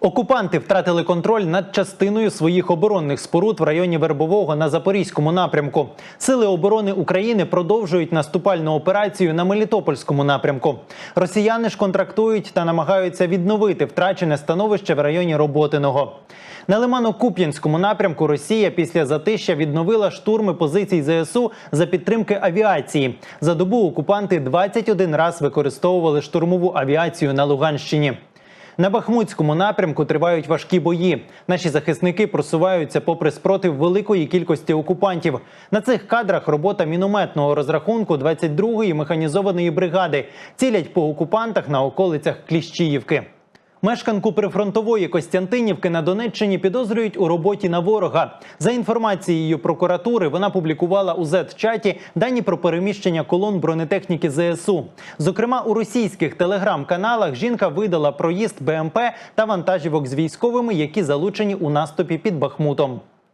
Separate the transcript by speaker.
Speaker 1: Окупанти втратили контроль над частиною своїх оборонних споруд в районі Вербового на запорізькому напрямку. Сили оборони України продовжують наступальну операцію на Мелітопольському напрямку. Росіяни ж контрактують та намагаються відновити втрачене становище в районі Роботиного. На Лимано-Куп'янському напрямку Росія після затища відновила штурми позицій ЗСУ за підтримки авіації. За добу окупанти 21 раз використовували штурмову авіацію на Луганщині. На Бахмутському напрямку тривають важкі бої. Наші захисники просуваються попри спротив великої кількості окупантів. На цих кадрах робота мінометного розрахунку 22-ї механізованої бригади цілять по окупантах на околицях Кліщіївки. Мешканку прифронтової Костянтинівки на Донеччині підозрюють у роботі на ворога. За інформацією прокуратури, вона публікувала у Z-чаті дані про переміщення колон бронетехніки ЗСУ. Зокрема, у російських телеграм-каналах жінка видала проїзд БМП та вантажівок з військовими, які залучені у наступі під Бахмутом.